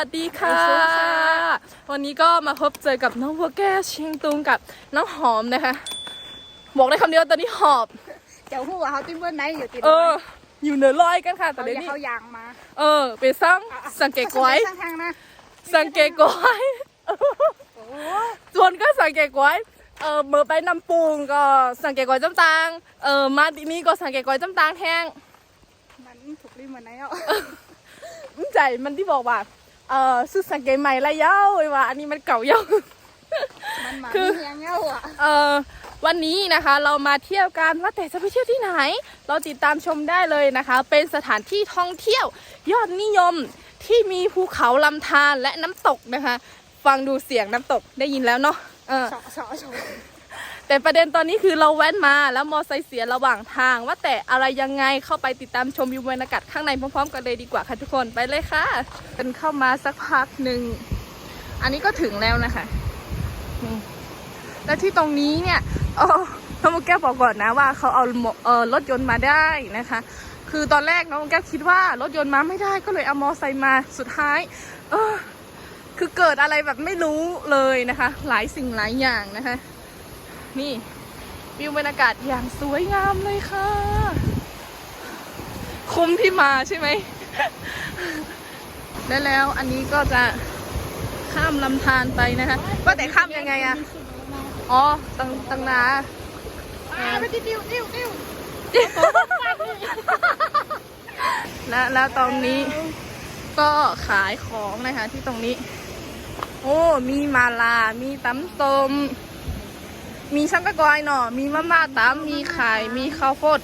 วัสดีค่ะ วันนี้ก็มาพบเจอกับน้องบัวแก้วเชียงตุงกับน้องหอมนะคะ บอกได้คำเดียวตอนนี้หอบ เจ้าหัวเขาติ้งเพื่อนไหนอยู่ติดเออ อยู่เหนือลอยกันค่ะแต่เขาเดี๋ยวอย่านี้เขายางมา เออ ไปสร้างสังเกตไว้ข้างๆนะสังเกตไว้ส่วนก็สังเกตไว้เออเมื่อไปนำปูงก็สังเกตไว้จำตางเออมาที่นี่ก็สังเกตไว้จำตางแห้งมันถูกรีเหมือนไหนอะอืมใจมันที่บอกว่า เออซื้อสังเกตใหม่ละเย้าไว้ว่าอันนี้มันเก่าเย้า มันหมาคือ เฮียงเงี้ยอะเออวันนี้นะคะเรามาเที่ยวกันว่าแต่จะไปเที่ยวที่ไหน เราติดตามชมได้เลยนะคะ เป็นสถานที่ท่องเที่ยวยอดนิยมที่มีภูเขาลำธารและน้ำตกนะคะ ฟังดูเสียงน้ำตกได้ยินแล้วเนาะเออ เฉาะเฉาะเฉาะ แต่ประเด็นตอนนี้คือเราแว้นมาแล้วมอไซค์เสียระหว่างทาง ว่าแต่อะไรยังไงเข้าไปติดตามชมวิวบรรยากาศข้างในพร้อมๆกันเลยดีกว่าค่ะทุกคนไปเลยค่ะเป็นเข้ามาสักพักหนึ่งอันนี้ก็ถึงแล้วนะคะนี่แล้วที่ตรงนี้เนี่ยอ๋อน้องมุกแก้วบอกก่อนนะว่าเขาเอาเออรถยนต์มาได้นะคะ คือตอนแรกน้องมุกแก้วคิดว่ารถยนต์มาไม่ได้ก็เลยเอามอไซค์มาสุดท้าย เออคือเกิดอะไรแบบไม่รู้เลยนะคะ หลายสิ่งหลายอย่างนะคะ นี่วิวบรรยากาศอย่างสวยงามเลยค่ะ คุ้มที่มาใช่ไหมและแล้วอันนี้ก็จะข้ามลำธารไปนะคะว่าแต่ข้ามยังไงอะอ๋อตังตังนาอ่าไปติ้วติ้วติ้วติ้วและแล้วตรงนี้ก็ขายของนะคะที่ตรงนี้ โอ้ มีมาลา มีตำส้ม มีช่างตะกอยหน่อ มีมะม่าตำมีไข่ มีข้าวโพด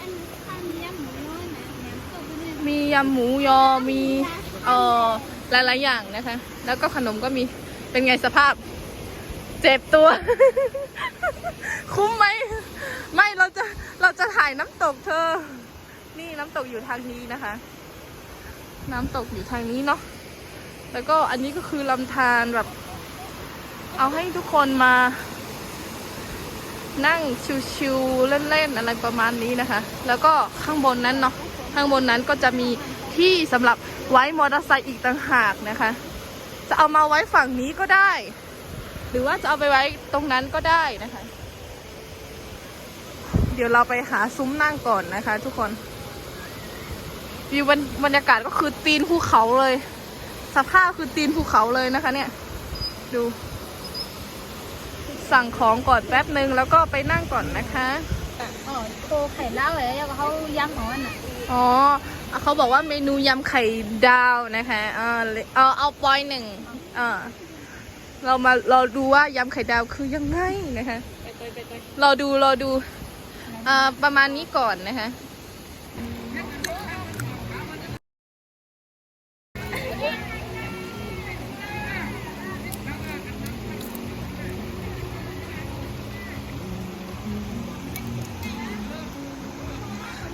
อันอันเลี้ยงหมูน้อยนะแหนมตัวเป็นมียำหมูยอ มีเอ่อหลายๆอย่างนะคะ แล้วก็ขนมก็มี เป็นไงสภาพ เจ็บตัว คุ้มไหม ไม่เราจะเราจะถ่ายน้ำตกเธอ นี่น้ำตกอยู่ทางนี้นะคะ น้ำตกอยู่ทางนี้เนาะ แล้วก็อันนี้ก็คือลำธารแบบ เอาให้ทุกคนมา นั่งชิวๆเล่นๆอะไรประมาณนี้นะคะ แล้วก็ข้างบนนั้นเนาะข้างบนนั้นก็จะมีที่สำหรับไว้มอเตอร์ไซค์อีกต่างหากนะคะ จะเอามาไว้ฝั่งนี้ก็ได้ หรือว่าจะเอาไปไว้ตรงนั้นก็ได้นะคะ เดี๋ยวเราไปหาซุ้มนั่งก่อนนะคะ ทุกคนวิวบรรบรรยากาศก็คือตีนภูเขาเลย สภาพคือตีนภูเขาเลยนะคะ เนี่ย ดู สั่งของก่อนแป๊บหนึ่งแล้วก็ไปนั่งก่อนนะคะ อ๋อโตไข่เล้าเลยแล้วเขาย่ำของมันอะอ๋อเขาบอกว่าเมนูยำไข่ดาวนะคะเออเอาเอาปอยหนึ่งเออเรามาเราดูว่ายำไข่ดาวคือยังไงนะคะไปไปไปไปรอดูรอดูอ่าประมาณนี้ก่อนนะคะ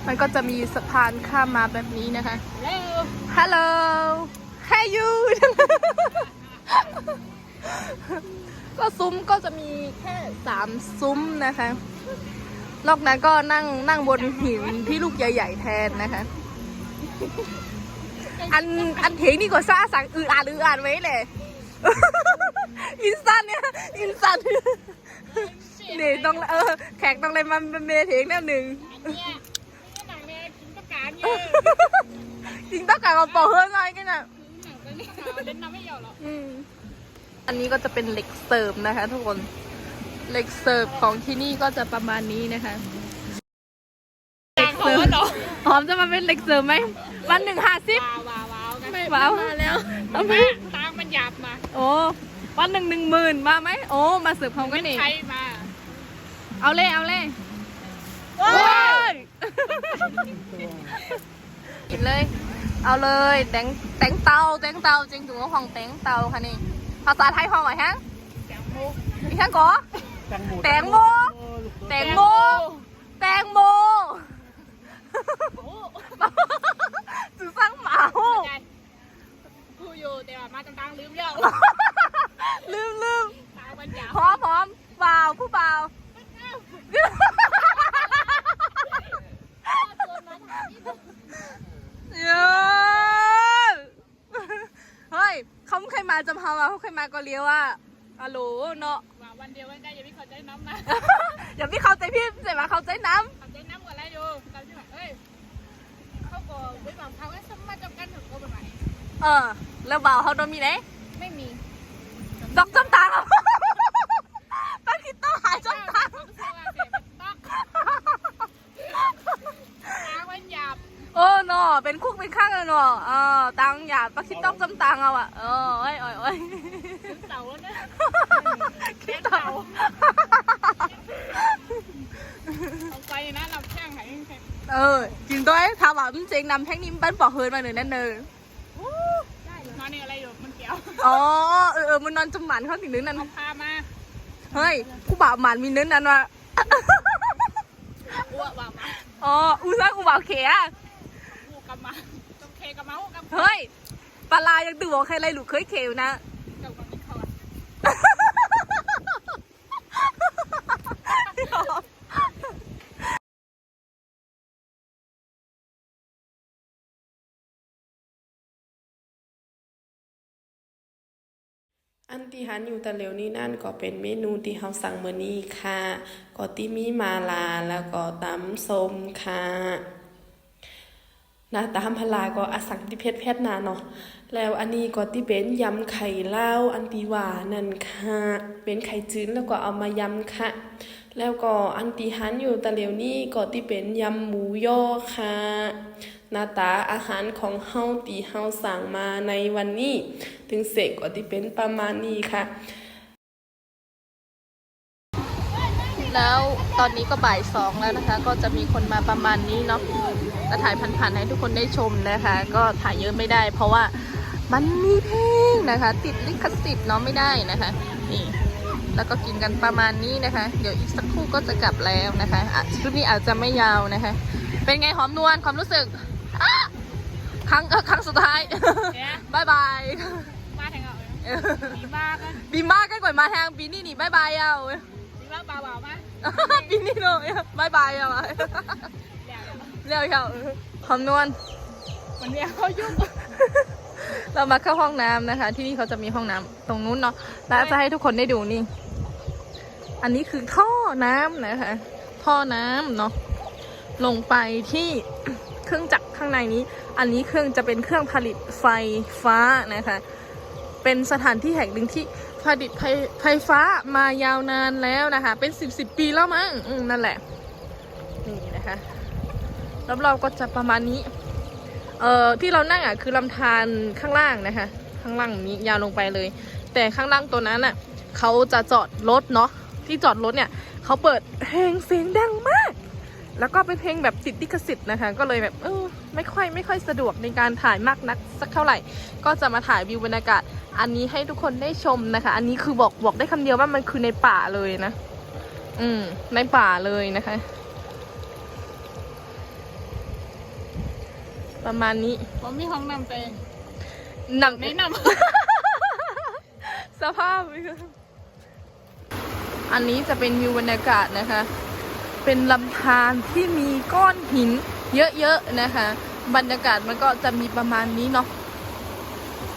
มันก็จะมีสะพานข้ามมาแบบนี้นะคะแล้ว Hello Hey you ก็ซุ้มก็จะมีแค่สามซุ้มนะคะ นอกนั้นก็นั่งนั่งบนหินที่ลูกใหญ่ ๆ แทนนะคะ อันอันเทงนี่ก็ซ่าสั่งอืออ่านอืออ่านไว้เลยอินสตันเนี่ย อินสตันนี่ต้องเออแขกต้องเลยมาเมเทงแน่หนึ่ง จริงต้องการมาบอกเฮ้ยไงกันอะหนังเป็นนี่เล่นน้ำไม่หยอดหรอกอืมอันนี้ก็จะเป็นเหล็กเสิร์ฟนะคะ ทุกคนเหล็กเสิร์ฟของที่นี่ก็จะประมาณนี้นะคะเหล็กเสิร์ฟหอมจะมาเป็นเหล็กเสิร์ฟไหมวันหนึ่งห้าสิบว้าวว้าวกันว้าวมาแล้วทำไมตางมันหยาบมา โอ้วันหนึ่งหนึ่งหมื่นมาไหมโอ้มาเสิร์ฟพร้อมกันเองใช้มา เอาเลยเอาเลยโอ้โอ้ย กินเลย เอาเลยแตงแตงเตาแตงเตาจริงถูกว่าของแตงเตาค่ะนี่ภาษาไทยห้องอะไรฮะอีกทั้งก่อแตงโมแตงโมแตงโมจือสร้างหมาผู้อยู่แต่ว่ามาต่างๆลืมเยอะลืมลืมตางมันหยาบพร้อมพร้อมบ่าวผู้บ่าวเยอะเฮ้ย จะพามาเขาเคยมาก็เลี้ยวว่าอะโหลเนาะว่าวันเดียววันได้อย่าพี่ขอใจน้ำนะอย่าพี่เข้าใจพี่เสียมาเข้าใจน้ขอใจน้ำกว่าอะไรอยู่เราที่แบบเอ้ยเขาบอกไว้บางเขาไอ้สมมาจำกันถึงก็แบบไหนำเออ แล้วบ่าวเขาโดนมีไหนไม่มีดอกจำตางเอาป้าคิดต้องหายจำตางต้องเสียว่าเสียมันต้องตาวันหยาบ โอ้เนาะเป็นคุกเป็นข้างเลยเนาะเออตังอย่าป้าคิดต้องจำตางเอาอะเออโอ้ยโอ้ยโอ้ยถึงเสาแล้วนะคิดต้องเอาไปนะลำแข้งหายแข้งเออจริงด้วยถามว่าจริงนำแท่งนี้มันบอกเฮิร์นมาหนึ่งนั่นเนอะนอนนี่อะไรอยู่มันเกี่ยวอ๋อเออเออมันนอนจมหมันเขาถึงนึงนั่นเอาพามาเฮ้ยกูบ่าวหมันมีนึงนั่นวะอ้วกว่ามาอ๋ออูซ่ากูบ่าวเขีย กูกำมาต้องเคกับเมาส์กับเฮ้ยปลาลายังตื่นบอกใครอะไรหลูกเคยเขวนะกับกับนี่เขาอันที่หันอยู่แต่เร็วนี้นั่นก็เป็นเมนูที่เราสั่งมื้อนี้ค่ะ ก็ที่มีมาลาแล้วก็ตำส้มค่ะห น้าตามพลาก็อสังที่เพชรเพชรนาเนาะแล้วอันนี้ก็ที่เป็นยำไข่เล่าอันที่ว่านั่นค่ะเป็นไข่จืดแล้วก็เอามายำค่ะ แล้วก็อันที่หันอยู่แต่เร็วนี้ก็ที่เป็นยำหมูย่อค่ะหน้าตาอาหารของเฮาที่เฮาสั่งมาในวันนี้ ถึงเสกก็ที่เป็นประมาณนี้ค่ะ แล้วตอนนี้ก็บ่ายสองแล้วนะคะ ก็จะมีคนมาประมาณนี้เนาะจะถ่ายผ่านๆให้ทุกคนได้ชมนะคะ ก็ถ่ายเยอะไม่ได้ เพราะว่ามันมีเพลงนะคะ ติดลิขสิทธิ์เนาะไม่ได้นะคะ นี่ แล้วก็กินกันประมาณนี้นะคะ เดี๋ยวอีกสักครู่ก็จะกลับแล้วนะคะอะชุดนี้อาจจะไม่ยาวนะคะ เป็นไงหอมนวลความรู้สึกอะครั้งเออครั้งสุดท้ายเนี่ยบายบายมาแทงเอามีบ้ากันบีมากกันกว่ามาแทงปีนี้นี่บายบายเอามีบ้าเบาๆมา ปีนี้เนาะบายบายเอาเดี๋ยวเร็วเร็วหอมนวลมันเนี่ยเขายุ่งเรามาเข้าห้องน้ำนะคะ ที่นี่เขาจะมีห้องน้ำตรงนู้นเนาะแล้วจะให้ทุกคนได้ดูนี่ อันนี้คือท่อน้ำนะคะ ท่อน้ำเนาะลงไปที่เครื่องจักรข้างในนี้ อันนี้เครื่องจะเป็นเครื่องผลิตไฟฟ้านะคะ เป็นสถานที่แห่งหนึ่งที่ ผลิตไฟไฟฟ้ามายาวนานแล้วนะคะ เป็นสิบสิบปีแล้วมั้งนั่นแหละ นี่นะคะรอบๆก็จะประมาณนี้ เอ่อที่เรานั่งอะคือลำธารข้างล่างนะคะ ข้างล่างนี้ยาวลงไปเลย แต่ข้างล่างตัวนั้นอะเขาจะจอดรถเนาะที่จอดรถเนี่ยเขาเปิดเพลงเสียงดังมาก แล้วก็เป็นเพลงแบบติดลิขสิทธิ์นะคะ ก็เลยแบบเออไม่ค่อยไม่ค่อยสะดวกในการถ่ายมากนักสักเท่าไหร่ ก็จะมาถ่ายวิวบรรยากาศ อันนี้ให้ทุกคนได้ชมนะคะ อันนี้คือบอกบอกได้คำเดียวว่ามันคือในป่าเลยนะ อืม ในป่าเลยนะคะ ประมาณนี้ผมมีห้องน้ำเต็งหนังแนะนสภาพ อันนี้จะเป็นวิวบรรยากาศนะคะ เป็นลำธารที่มีก้อนหินเยอะๆนะคะ บรรยากาศมันก็จะมีประมาณนี้เนาะ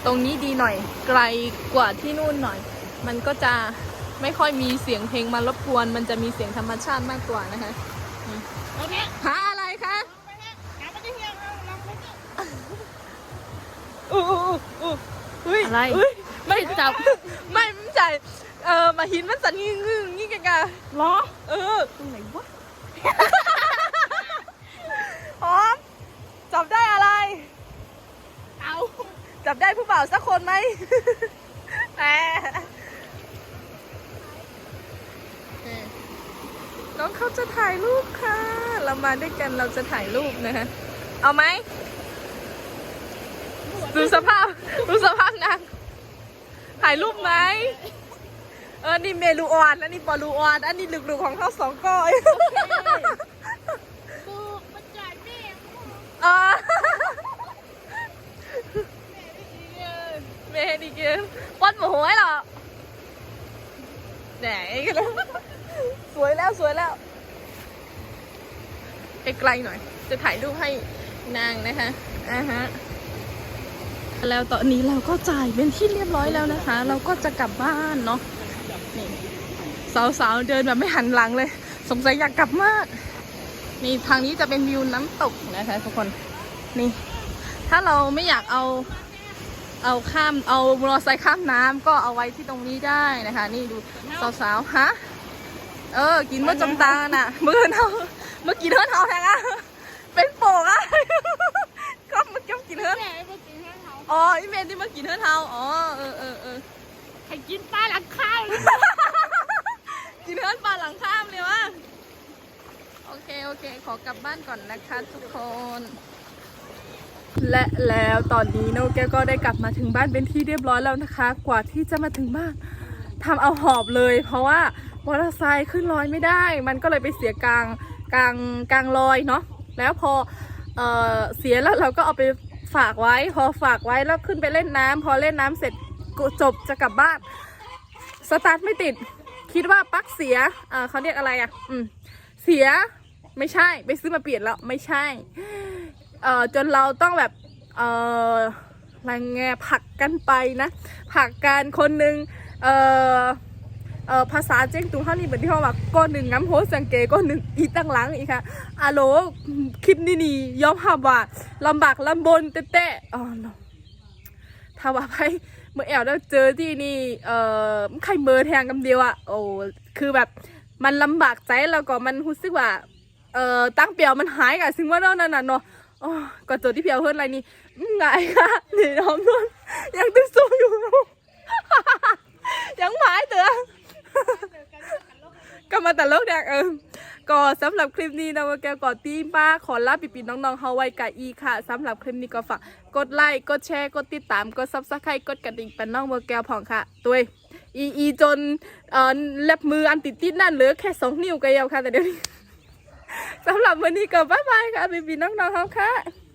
ตรงนี้ดีหน่อย ไกลกว่าที่นู่นหน่อย มันก็จะไม่ค่อยมีเสียงเพลงมารบกวน มันจะมีเสียงธรรมชาติมากกว่านะคะำตรงนี้หาอะไรคะไปเนี่ยหาไม่ได้เฮียเราลองไปเนี่ยอู้อู้อู้อุ้ยอะไรยไม่จับ ไม่ไม่ใจ เออมาหินมันสั่นงึ่งงึ่งงี้กันกะหรอ เออตรงไหนวะหอมจับได้อะไร เอาจับได้ผู้บ่าวสักคนไหมแหมน้องเขาจะถ่ายรูปค่ะ เรามาด้วยกันเราจะถ่ายรูปนะคะเอาไหม ดูสภาพ ดูสภาพนางถ่ายรูปไหมเออนี่เมลูออน อันนี้ปอลูออน อันนี้ลึกๆของเขาสองก้อยดูมันจ่ายแม่เออแม่ไม่ดีเลยเมดีเกมวัดหมูหวยเหรอไหนกันแล้วสวยแล้วสวยแล้วไกลๆหน่อย จะถ่ายรูปให้นางนะคะอ่าฮะแล้วตอนนี้เราก็จ่ายเป็นที่เรียบร้อยแล้วนะคะ เราก็จะกลับบ้านเนาะนี่ สาวๆเดินแบบไม่หันหลังเลย สงสัยอยากกลับมาก นี่ทางนี้จะเป็นวิวน้ำตกนะคะทุกคนนี่ ถ้าเราไม่อยากเอาเอาข้ามเอามอเตอร์ไซค์ข้ามน้ำก็เอาไว้ที่ตรงนี้ได้นะคะ นี่ดูสาวๆฮะเออ กินเมื่อจำตาน่ะเมื่อเนาเมื่อกี้เท่าเท่าแทงอะเป็นโป่งอะก็เมื่อกี้กินเท่าแม่เมื่อกี้ให้เขาอ๋ออีเมนที่เมื่อกี้เท่าเท่าอ๋อเออเออเออให้กินปลาหลังข้าวเลย กินเท่าปลาหลังข้ามเลยวะโอเค โอเค ขอกลับบ้านก่อนนะคะทุกคน และแล้วตอนนี้โนแก้วก็ได้กลับมาถึงบ้านเป็นที่เรียบร้อยแล้วนะคะ กว่าที่จะมาถึงบ้านทำเอาหอบเลย เพราะว่ามอเตอร์ไซค์ขึ้นลอยไม่ได้ มันก็เลยไปเสียกลางกลางกลางลอยเนาะแล้วพอเออเสียแล้วเราก็เอาไปฝากไว้ พอฝากไว้แล้วขึ้นไปเล่นน้ำพอเล่นน้ำเสร็จจบจะกลับบ้านสตาร์ทไม่ติด คิดว่าปลั๊กเสียเออเขาเรียกอะไรอะ อืม เสีย ไม่ใช่ ไปซื้อมาเปลี่ยนแล้ว ไม่ใช่ เอ่อ จนเราต้องแบบ เอ่ออะไรไงผลักกันไปนะผลักกันคนหนึ่งเอ่อเอ่อภาษาเจ้งตุงเท่านี้เหมือนที่เขาบอกก้อนหนึ่งง้ำโฮสังเกก้อนหนึ่งอีตั้งหลังอีกค่ะอาโหลคลิปนี้นี่ยอมหับว่าลำบากลำบนเตะๆอ๋อถ้าว่าไป เมื่อแอลได้เจอที่นี่เอ่อใครเมอแทงกำเดียวอะโอ้คือแบบมันลำบากใจแล้วก็มันรู้สึกว่าเอ่อตั้งเปียวมันหายกับซึ่งว่าเนาะนั่นน่ะเนาะโอ้ก็เจอที่เปียวเพื่อนอะไรนี่ไงค่ะนี่น้องนวลยังตึ้งสู้อยู่ ยังหมายเตือก็มาแต่โลกแดกเออ ก็สำหรับคลิปนี้นะว่าแกก่อนตีป้าขอลาปิปิน้องๆเฮาไว้กับอีค่ะสำหรับคลิปนี้ก็ฝากกดไลค์กดแชร์กดติดตามกดซับสไครต์กดกระดิ่งเป็นน้องเวอร์แกวผ่องค่ะตัวอีอีจนเอ่อเล็บมืออันติดติดนั่นเหลือแค่สองนิ้วก็ยังค่ะแต่เดี๋ยวนี้สำหรับวันนี้ก็บ๊ายบายค่ะปิปิน้องๆเฮาค่ะ